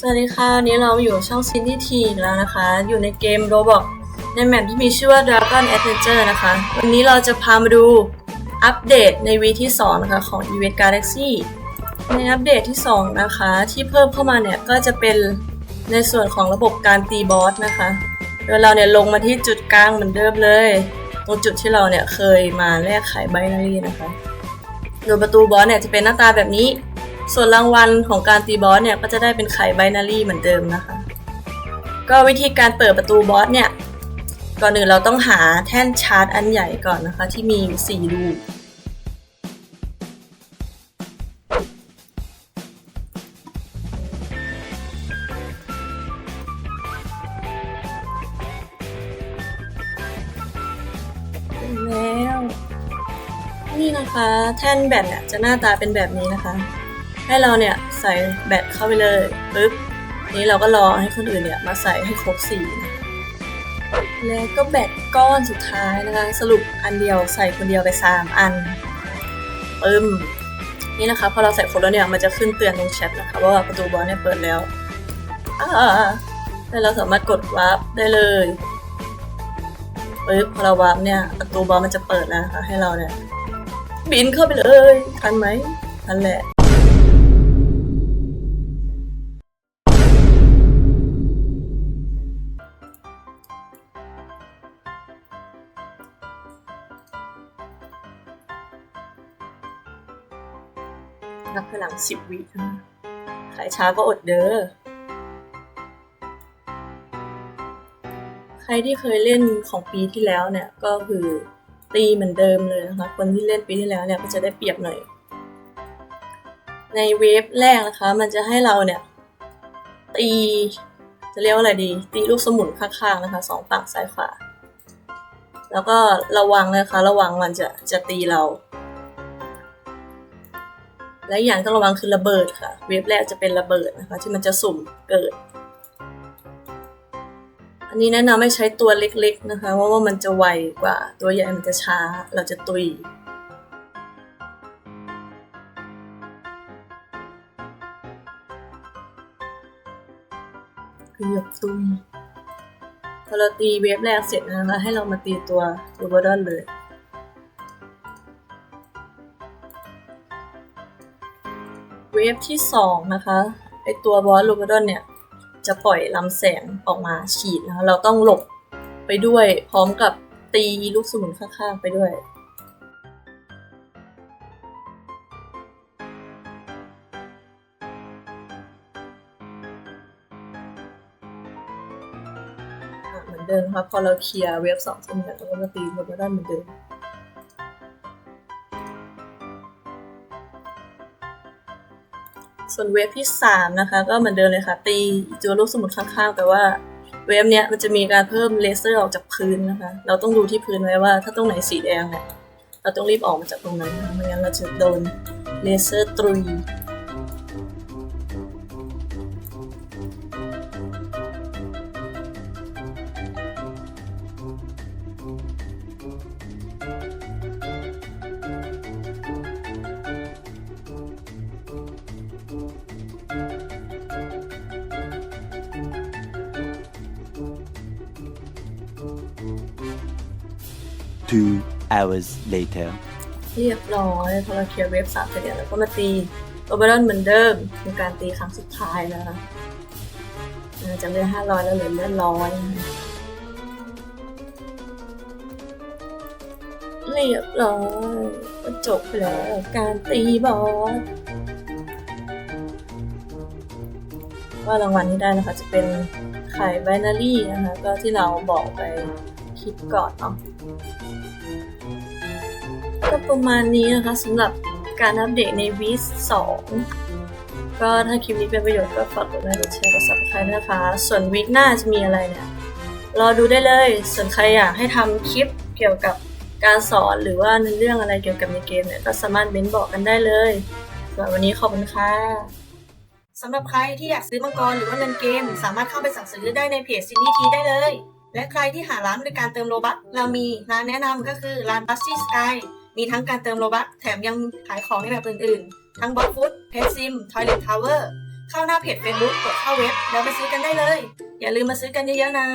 สวัสดีค่ะวันนี้เราอยู่ช่องซินดี้ทีแล้วนะคะ อยู่ในเกม Roblox ในแมปที่มีชื่อว่า Dragon Adventure นะคะ วันนี้เราจะพามาดูอัปเดตในวีที่ 2 นะคะ ของ Event Galaxy ในอัปเดตที่ 2 นะคะ ที่เพิ่มเข้ามาเนี่ย ก็จะเป็นในส่วนของระบบการตีบอสนะคะโดยเราเนี่ยลงมาที่จุดกลางเหมือนเดิมเลย ตรงจุดที่เราเนี่ยเคยมาแลกขายไบนารีนะคะ โดยประตูบอสเนี่ยจะเป็นหน้าตาแบบนี้ ส่วนรางวัลของการตีบอสเนี่ยก็จะได้เป็นไข่ไบนารีเหมือนเดิมนะคะ ก็วิธีการเปิดประตูบอสเนี่ยก่อนอื่นเราต้องหาแท่นชาร์จอันใหญ่ก่อนนะคะ ที่มีอยู่สี่รูแล้ว นี่นะคะ แท่นแบตเนี่ยจะหน้าตาเป็นแบบนี้นะคะ ให้เราเนี่ยใส่แบตเข้าไปเลยปึ๊บนี้เราก็รอให้คนอื่นเนี่ยมาใส่ให้ครบสี่นะแล้วก็แบตก้อนสุดท้ายนะคะสรุปอันเดียวใส่คนเดียวไปสามอันปึ้มนี่นะคะพอเราใส่ครบแล้วเนี่ยมันจะขึ้นเตือนตรงแชทนะคะว่าประตูบอลเนี่ยเปิดแล้วอ่าแล้วเราสามารถกดวาร์ปได้เลยปึ๊บพอเราวาร์ปเนี่ยประตูบอลมันจะเปิดแล้วนะคะให้เราเนี่ยบินเข้าไปเลยทันไหมทันแหละ นับพลังสิบวินะขายช้าก็อดเด้อ ใครที่เคยเล่นของปีที่แล้วเนี่ยก็คือตีเหมือนเดิมเลยนะคะ คนที่เล่นปีที่แล้วเนี่ยก็จะได้เปรียบหน่อย ในเวฟแรกนะคะ มันจะให้เราเนี่ย ตีจะเรียกว่าอะไรดี ตีลูกสมุนข้างๆนะคะสองฝั่งซ้ายขวาแล้วก็ระวังนะคะ ระวังมันจะจะตีเรา และอย่างต้องระวังคือระเบิดค่ะ เวฟแรกจะเป็นระเบิดนะคะที่มันจะสุ่มเกิด อันนี้แนะนำให้ใช้ตัวเล็กๆนะคะเพราะว่ามันจะไวกว่าตัวใหญ่มันจะช้าเราจะตุยเกือบตุยพอเราตีเวฟแรกเสร็จนะคะแล้วให้เรามาตีตัวรูบอดอนเลย เวฟที่สองนะคะไอตัวบอสลูบาดอนเนี่ย จะปล่อยลำแสงออกมาฉีดนะคะเราต้องหลบไปด้วยพร้อมกับตีลูกสมุนข้างๆไปด้วยเหมือนเดิมนะคะพอเราเคลียร์เวฟสองเสร็จเนี่ยเราก็มาตีลูบาดอนเหมือนเดิม ส่วนเวฟที่สามนะคะ ก็เหมือนเดิมเลยค่ะ ตีตัวลูกสมุนข้างๆ แต่ว่าเวฟเนี้ยมันจะมีการเพิ่มเลเซอร์ออกจากพื้นนะคะ เราต้องดูที่พื้นไว้ว่าถ้าตรงไหนสีแดงเนี่ยเราต้องรีบออกมาจากตรงนั้นนะไม่งั้นเราจะโดนเลเซอร์ตรุย Two hours later. เรียบร้อยพอเราเคลียร์เวฟสามเสร็จเนี่ยเราก็มาตีโอเบรอนเหมือนเดิมเป็นการตีครั้งสุดท้ายนะคะเออจากเลือดห้าร้อยแล้วเหลือเลือดร้อยเรียบร้อยก็จบไปแล้วการตีบอส ว่ารางวัลที่ได้นะคะ จะเป็นไข่ไบนารี่นะคะ ก็ที่เราบอกไปคลิปก่อนเนาะก็ประมาณนี้นะคะสำหรับการอัปเดตในวีคสองก็ถ้าคลิปนี้เป็นประโยชน์ก็ฝากกดไลค์กดแชร์กดซับสไครต์นะคะ ส่วนวีคหน้าจะมีอะไรเนี่ยรอดูได้เลย ส่วนใครอยากให้ทำคลิปเกี่ยวกับการสอนหรือว่าในเรื่องอะไรเกี่ยวกับในเกมเนี่ยก็สามารถเม้นบอกกันได้เลยสำหรับวันนี้ขอบคุณค่ะ สำหรับใครที่อยากซื้อมังกรหรือว่าเงินเกม สามารถเข้าไปสั่งซื้อได้ในเพจซินนี่ทีได้เลย และใครที่หาร้านบริการเติมโลบัคเรามีร้านแนะนำก็คือร้านบัสซี่สกายมีทั้งการเติมโลบัคแถมยังขายของในแบบอื่นๆ ทั้งบอฟฟูดเพจซิมทอยเลททาวเวอร์เข้าหน้าเพจเฟซบุ๊กกดเข้าเว็บ แล้วไปซื้อกันได้เลย อย่าลืมมาซื้อกันเยอะๆนะ